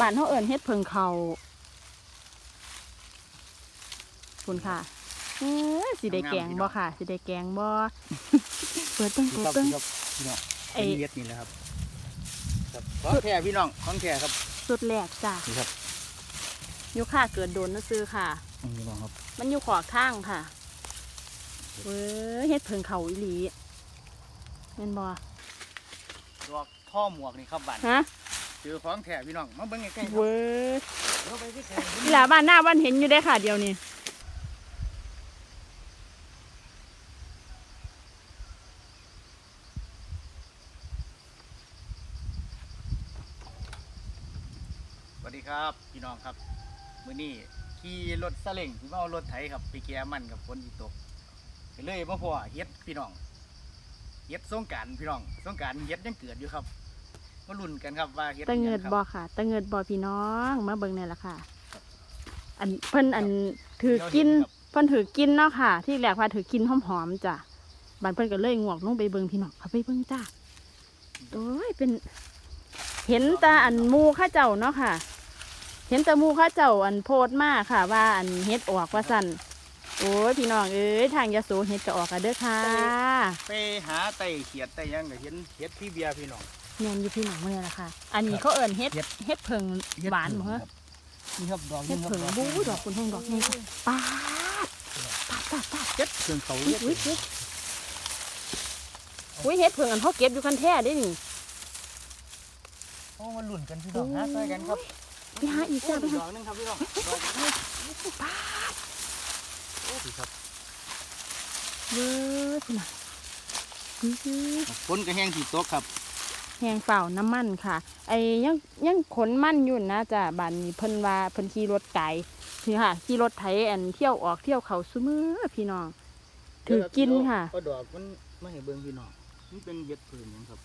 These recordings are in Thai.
บ้านเฮาเอิ้นเฮ็ดเพิงเขาคุณค่ะเอ้อสิได้แกงบ่ค่ะสิได้แกงบ่เปิดเบิ่งนี่เปิดครับเบิ่งนี่ครับพี่น้องไอ้เป็นเลียดนี่แหละครับครับของแท้พี่น้องของแท้ครับ สุดแรกจ้ะนี่ครับอยู่ค่าเกิดโดนซื้อๆค่ะอืมพี่น้องครับ มันอยู่ขวากทางค่ะเว้ยเฮ็ดเพิงเขาอีหลีแม่นบ่ดอกท่อหมวกนี่ครับบ้านฮะเจ อของแท้พี่น้องมาเบิ่งใกล้ๆครับเว้ยเดี๋ยวไปที่แท้อีหลาบ้านหน้าบ้านเห็นอยู่ได้อค่ะเดียวนี้สวัสดีครับพี่น้องครับมื้อนี้ขี่รถซาเล้งที่มาเอารถไถครับไปแก้มันกับฝนที่ตกก็เลยมาพอเฮ็ดพี่น้องเฮ็ดสงกรารพี่น้องสงกรารเฮ็ดยังเกิดอยู่ครับ มาลุ้นกันครับว่าเฮ็ดตะเงิดหยังครับบ่ค่ะตะเงิดบ่พี่น้องมาเบิ่งนี่ล่ะค่ะ อันเพิ่นอันถือกินเดี๋ยวเห็นครับเพิ่นถือกินเนาะค่ะ ที่แรกว่าถือกินหอมๆจ้ะบัดเพิ่นก็เลยงวกลงไปเบิ่งพี่น้องเขาไปเบิ่งจ้าโอ้ยเป็น เห็นแตาอันหมูเข้าเจ้าเนาะค่ะ เห็นแต่หมูเข้าเจ้าอันโพดมากค่ะ ว่าอันเฮ็ดออกว่าสั่นโอ้ยพี่น้องเอ้ยทางยะโสเฮ็ดก็ออกกันเด้อค่ะ ไปหาไต่เขียดไต่หยังก็เห็นเฮ็ดพี่เบียร์พี่น้อง แม่นอยู่พี่น้องเนี่ยล่ะค่ะ อันนี้เขาเอิ้นเฮ็ดเฮ็ดเฮ็ดเพิงหวานบ่ฮะนี่ครับดอกเฮ็ดนี่ครับเพิงบู้ดอกคุณแห้งดอกนี่ป้าดป้าดป้าดป้าดเฮ็ดเครื่องเขาอุ้ยเฮ็ดอุ้ยอุ้ยอุ้ยเฮ็ดเพิงอันเขาเก็บอยู่คันแท้เด้นี่โอ้มาลุ้นกันพี่น้องหาซอยกันครับไปหาอีกจ้าไปดหาอกหนึงครับพี่น้องดอกนี้โอ้ดีครับเว้ยคุณน่ะอื้อหือฝนก็แห้งที่ตกครับ แห้งเปล่าน้ำมันค่ะ ไอ้ยังยังขนมันอยู่นะจ้ะบ้านนี้เพิ่นว่าเพิ่นขี่รถไกลคือค่ะขี่รถไถอันเที่ยวออกเที่ยวเขาซุมือพี่น้อง ถือกินค่ะก็ดอกมันไม่ให้เบิ่งพี่น้องมันเป็นเฮ็ดพื้นหยังครับ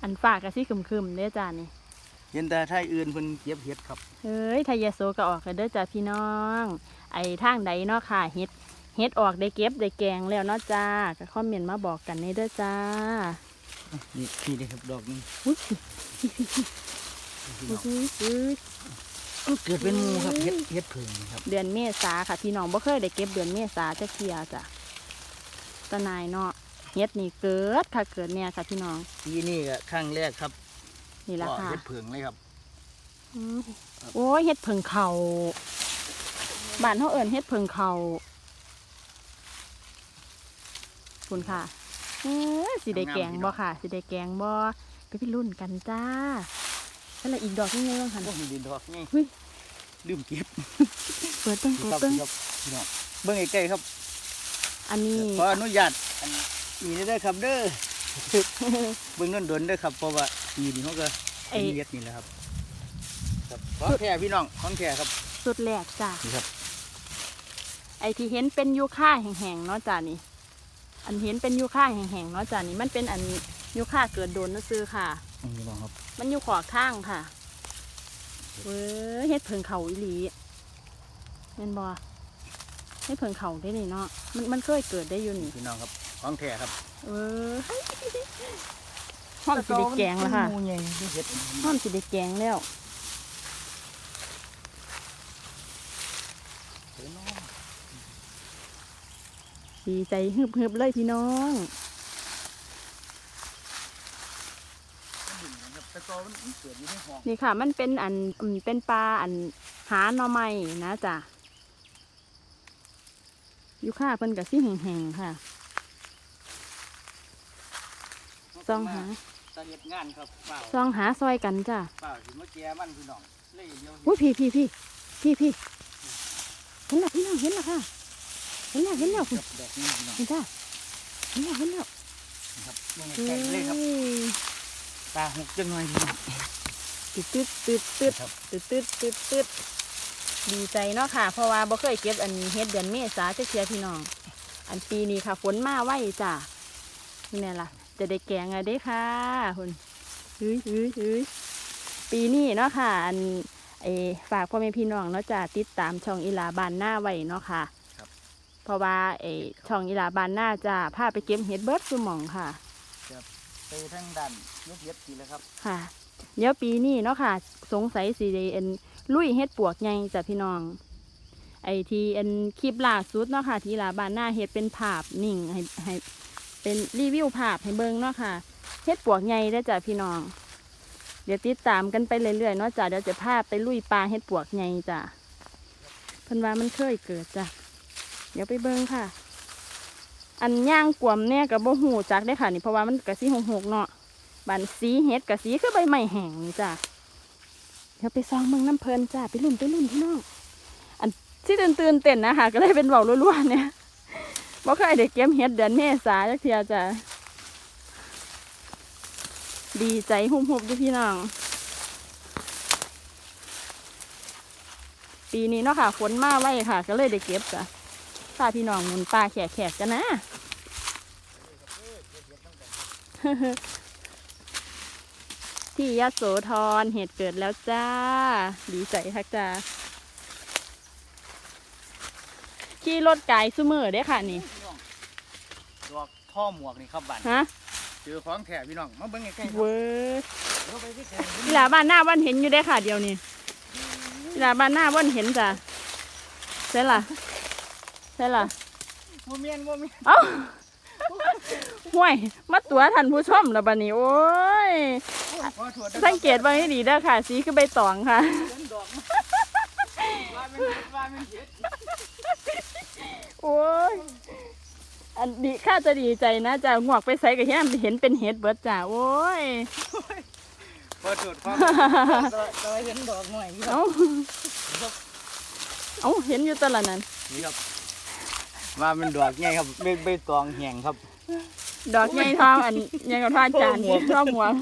อันฝากกะซี่คึมๆเด้อจ้านี่เห็นแต่ไทยอื่นเพิ่นเก็บเฮ็ดครับเฮ้ยไทยยโสก็ออกกันเด้อจ้าพี่น้อง ไอ้ทางใดเนาะค่ะเฮ็ด เฮ็ดออกได้เก็บได้แกงแล้วเนาะจ้าก็คอมเมนต์มาบอกกันในเด้อจ้านี่พี่นี่ครับดอกหนึงอุ้ยพี่น้องอุ้ยอุ้ยมันเกิดเป็นหมูครับเฮ็ดเฮ็ดพื้นครับ เดือนเมษาค่ะพี่น้องบ่เคยได้เก็บเดือนเมษาจะเคลียจ้ะตะนายเนาะเฮ็ดนี่เกิดค่ะเกิดเนี่ยค่ะพี่น้องปีนี้ก็ครั้งแรกครับ นี่แหละก็ค่ะเฮ็ดเพิงเลยครับอืมโอ้ยเฮ็ดเพิงเขาบ้านเฮาเอิ้นเฮ็ดเพิงเขา คุณค่ะเอ้อสิได้แกงบ่ค่ะสิได้แกงบ่ไปพี่รุ่นกันจ้านั่นแหละอีกดอกนึงเลยว่าหั่นโอ้มีดินดอกนี่เฮ้ยลืมเก็บเปิดเบิ่งนี่เปิดครับเบิ่งนี่ครับพี่น้องเบิ่งใกล้ๆครับ อันนี้ขออนุญาตอันนี้ได้อครับเด้อเบิ่งนนดนเด้อครับเพราะว่าปีนี้เขาก็ไอ้เป็นเฮ็ดนี่แหละครับครับของแท้พี่น้องของแท้ครับ สุดแรกจ้านี่ครับ ไอที่เห็นเป็นยูค่าแห้งๆเนาะจ้านี่ อันเห็นเป็นยูค่าแห้งๆเนาะจ้านี่มันเป็นอันยูค่าเกิดโดนนะซื้อค่ะอืมพี่น้องครับมันอยู่ขวากทางค่ะเว้ยเฮ็ดเพิงเขาอีหลีแม่นบ่เฮ็ดเพิงเขาได้นี่เนาะมันมันเคยเกิดได้อยู่นี่พี่น้องครับของแท้ครับเออห้องสิได้แกงแล้วค่ะ หมูใหญ่ที่เฮ็ด ห้องสิได้แกงแล้ว เด้อน้อง ดีใจฮึบๆเลยพี่น้องครับแต่ก็มันเกิดอยู่ในห้องนี่ค่ะ มันเป็นอันอืมเป็นปลาอันหาหน่อไม้นะจ้ะอยู่ค่าเพิ่นกับซี่แห้งๆค่ะซองหาตาเฮ็ดงานครับเปล่าซองหาซอยกันจ้ะเปล่าสิมาแก้มันพี่น้องเลยเดียวอุ้ยพี่พี่พี่พี่พี่เห็นแล้วพี่น้องเห็นแล้วค่ะเห็นแล้วเห็นแล้วคุณกับดอกนี้พี่น้องเห็นจ้ะเห็นแล้วเห็นแล้วครับลงเฮ้ใกล้ๆเลยครับยตาหกจังหน่อยพี่น้องตึ๊ดตึ๊ดตึ๊ดตึ๊ดครับตึ๊ดตึ๊ดตึ๊ดตึ๊ดดีใจเนาะค่ะ เพราะว่าบ่เคยเก็บอันเฮ็ดเดือนเมษาจะเชียพี่น้อง อันปีนี้ค่ะฝนมาไวจ้ะนี่แน่ล่ะ จะได้แกงอะเด้ค่ะคุณเฮ้ยเฮ้ยเฮ้ยปีนี้เนาะค่ะ อันไอฝากพ่อแม่พี่น้องเนาะจ้ะติดตามช่องอีลาบานหน้าไว้เนาะค่ะ เพราะว่าไอช่องอีลาบานหน้าจะพาไปเก็บเห็ดเบิร์ดสุหมองค่ะไปทั้งด้านเฮ็ดเฮ็ดทีแล้วครับ ค่ะ เดี๋ยวปีนี้เนาะค่ะ สงสัยสิได้เอ็นลุยเฮ็ดปวกใหญ่จ้ะพี่น้อง ไอทีเอ็นคลิปล่าสุดเนาะค่ะ ที่ลาบ้านหน้าเฮ็ดเป็นภาพนิ่งให้ให้เป็นรีวิวภาพให้เบิ่งเนาะค่ะเฮ็ดปวกใหญ่ได้อจ้ะพี่น้อง เดี๋ยวติดตามกันไปเรื่อยๆเนาะจ้ะเดี๋ยวจะพาไปลุยปลาเฮ็ดปวกใหญ่จ้ะเพิ่นว่ามันเคยเกิดจ้ะ เดี๋ยวไปเบิ่งค่ะ อันย่างกวมเนี่ยกับบ่หูจักได้ค่ะนี่เพราะว่ามันกะสีหกๆเนาะบันสีเฮ็ดกับสีคือใบไม้แห้งนี่จ้ะเดี๋ยวไปซองเมืองน้ำเพลินจ้ะไปลุ่นไปลุ่นพี่น้องอันที่ตื่นตื่นเต้นนะคะก็เลยเป็นเบาล้วนๆเนี่ยบ่เคยได้เก็บเฮ็ดเดือนเมษาจักเทียจ้ะดีใจหุ่มๆด้วยพี่น้อง ปีนี้เนาะค่ะฝนมาไว้ค่ะ ก็เลยได้เก็บจ้ะ พาพี่น้องหมุนปลาแขกๆกันนะที่ยโสธรเหตุเกิดแล้วจ้า ดีใจทักจ้า ขี่รถไกลซุมือเด้อค่ะนี่พี่น้องดอกท่อหมวกนี่ครับบ้านฮะเจอของแท้พี่น้องมาเบิ่งใกล้ๆครับเว้ยเดี๋ยวไปที่แกอีหลาบ้านหน้าวันเห็นอยู่ได้อค่ะเดียวนี่อีหลาบ้านหน้าวันเห็นจ้ะใช่ล่ะ ใช่ล่ะโมเมนโมเมนเอ้าห่วย มาตัวท่านผู้ชมแล้วบัดนี้ โอ้ยขอโทษนะสังเกตไว้ให้ดีเด้อค่ะ สีคือใบตองค่ะเห็นดอกว่ามันเห็ดว่ามันเห็ดโอ้ย อันดีข้าจะดีใจนะจะงวกไปใส่กับแฮมเห็นเป็นเห็ดเบิดจ้าโอ้ยขอโทษครับก็เห็นดอกหน่อยนี่ครับเอ้า เอ้า เห็นอยู่ตลอดนั้นนี่ครับ ว่ามันดอกไงครับใบใบตองแห้งครับ ดอกใหญ่ทองอันยังกับทอดจานพ่อหมวกพ่อหมวก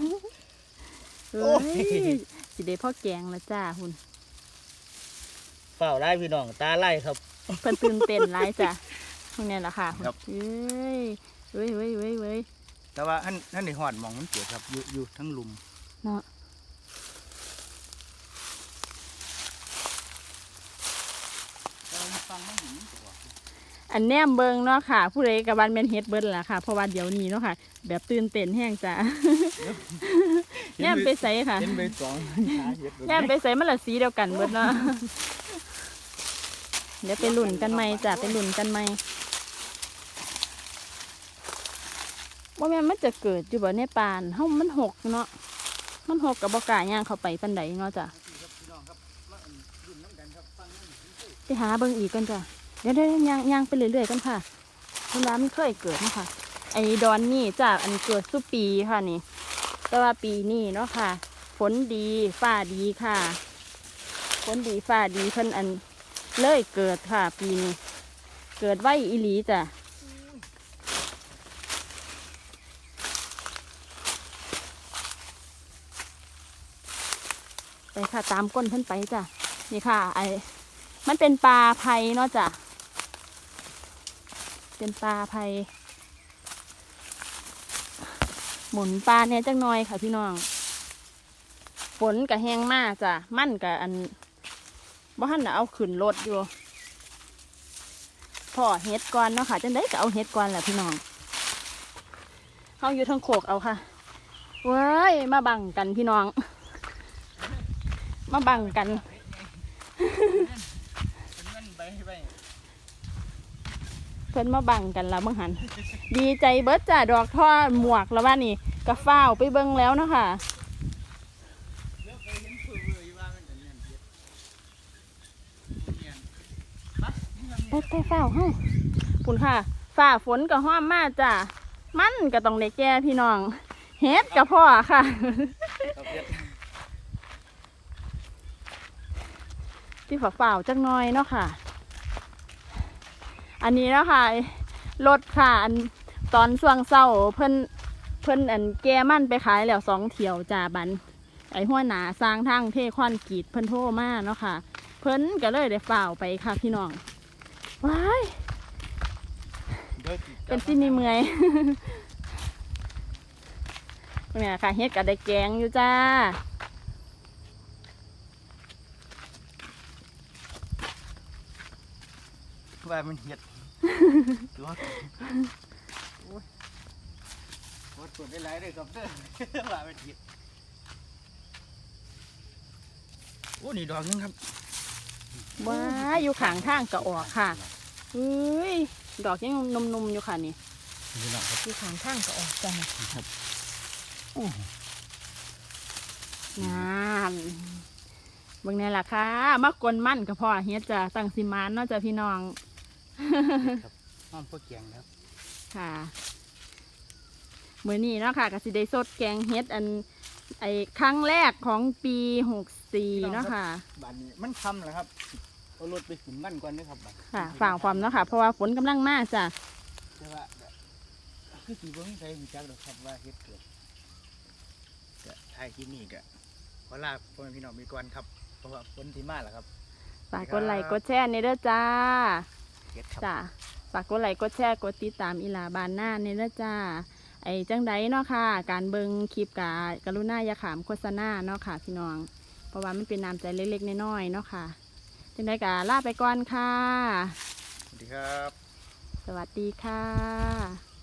โอ้เอ้ย ยสิได้พ่อแกงแล้วจ้าคุณเฝ้าไล่พี่น้องตาไล่ครับ เพิ่นตื่นเต้นหลายจ้ะพวกนี้ล่ะค่ะครับ เอ้ยเว้ยเว้ยเว้ยเว้ยแต่ว่าท่านท่านในหอดหมองมันเกิดครับอยู่อยู่ทั้งลุมเนาะ ฟังมันหินตัว อันแนมเบิงเนาะค่ะ ผู้ใดกับวันเป็นเฮ็ดเบิดล่ะค่ะ เพราะว่าเดี๋ยวนี้เนาะค่ะ แบบตื่นเต้นแห้งจ้ะแนมไปใส่ค่ะเห็นใบตองหาเห็ดแนมไปใส่มันละสีเดียวกันเบิดเนาะเดี๋ยวไปหลุ่นกันไหมจ้ะไปหลุ่นกันไหมว่าแม่นมันจะเกิดอยู่บ่ในปานเฮามันหกเนาะมันหกกับบ่กล้าย่างเข้าไปปันใดเนาะจ้ะพี่น้องครับมาอันรุ่นน้ำกันครับฟังนั่นไปหาเบิ่งอีกกันจ้ะ เดี๋ยวเดี๋ยวย่างย่างไปเรื่อยๆกันค่ะเวลามันเคยเกิดนะคะไอ้ดอนนี่จ้ะอันเกิดสุปีค่ะนี่ แต่ว่าปีนี้เนาะค่ะฝนดีฟ้าดีค่ะฝนดีฟ้าดีเพิ่นอันเลยเกิดค่ะ ปีนี้เกิดไว้อีหลีจ้ะไปค่ะตามก้นเพิ่นไปจ้ะนี่ค่ะไอมันเป็นปลาไพเนาะจ้ะ เป็นปลาไพหมุนปลาเนี่ยจังน้อยค่ะพี่น้อง ฝนกับแห้งมากจ้ะ มั่นกับอันบ่ทันน่ะเอาขึ้นรถอยู่พ่อเฮ็ดก่อนเนาะค่ะจังได้ก็เอาเฮ็ดก่อนแหละพี่น้องเฮาอยู่ทางโขกเอาค่ะเว้ยมาบังกันพี่น้อง มาบังกันมันใบใบ เพิ่นมาบังกันแล้วเมื่อหัน ดีใจเบิดจ้ะดอกท่อหมวกแล้วว่านี่กระฟ้าวไปเบิ่งแล้วเนาะค่ะเลือกไปเห็นเพื่อๆอยู่ว่ามันเป็นเงี้ยเห็ดเงี้ยมานี่มันไปไปฟ้าวเฮ้าปุ่นค่ะ ฝ่าฝนก็ห้อมมากจ้ะมันก็ต้องได้แก่พี่น้องเฮ็ดกับพ่อค่ะ ที่ฝาฝ่าวจักหน้อยเนาะค่ะ อันนี้เนาะค่ะรถค่ะอันตอนช่วงเศร้าเพิ่นเพิ่นอันแกมั่นไปขายแล้วสองเที่ยวจ่าบัน ไอ้หัวหนาสร้างทางเทคอนกีดเพิ่นโทมาเนาะค่ะ เพิ่นก็เลยได้ฝ่าวไปค่ะพี่น้องว้ายเดี๋ยวสิเป็นที่มีเมื่อยเนี่ยค่ะเฮ็ดกับได้แกงอยู่จ้าว่ามันเห็ด ตัวโอ้ยขออตรวจได้หลายเลยครับเด้อว่าเป็นผิดโอ้นี่ดอกนึงครับว้าอยู่ข้างทางก็ออกค่ะเฮ้ยดอกยังนุ่มๆอยู่ค่ะนี่นี่ดอกครับอยู่ข้างทางก็ออกจ้ะนี่ครับโอ้งามเบิ่งนี่แหละค่ะมากวนมั่นกับพ่อเฮ็ดจ้ะตั้งสิมานเนาะจ้ะพี่น้อง ครับห้อมพวกแกงครับค่ะมื้อนี้เนาะค่ะก็สิได้สดแกงเฮ็ดอันไอ้ครั้งแรกของปี64เนาะค่ะบ้านนี้มันคำเหรอครับเอารถไปขึ้นบ้านก่อนเด้อครับบัดค่ะฝ่ากความเนาะค่ะเพราะว่าฝนกำลังมาจ้ะแต่ว่าคือสีบ่มีใครรู้จักหรอกครับว่าเฮ็ดเกิดก็ถ่ายที่นี่ก็ขอลาพ่อแม่พี่น้องไปก่อนครับเพราะว่าฝนที่มาแล้วครับฝากกดไลค์กดแชร์ในเด้อจ้า เฮ็ดครับจ้ะฝากกดไลค์กดแชร์กดติดตามอีหลาบานหน้าในเด้อจ้าไอ้จังไดเนาะค่ะ การเบิงคลิปกะกรุณาอย่าขามโฆษณาเนาะค่ะพี่น้อง เพราะว่ามันเป็นน้ำใจเล็กๆน้อยๆเนาะค่ะ จังไดกะลาไปก่อนค่ะ สวัสดีครับ สวัสดีค่ะ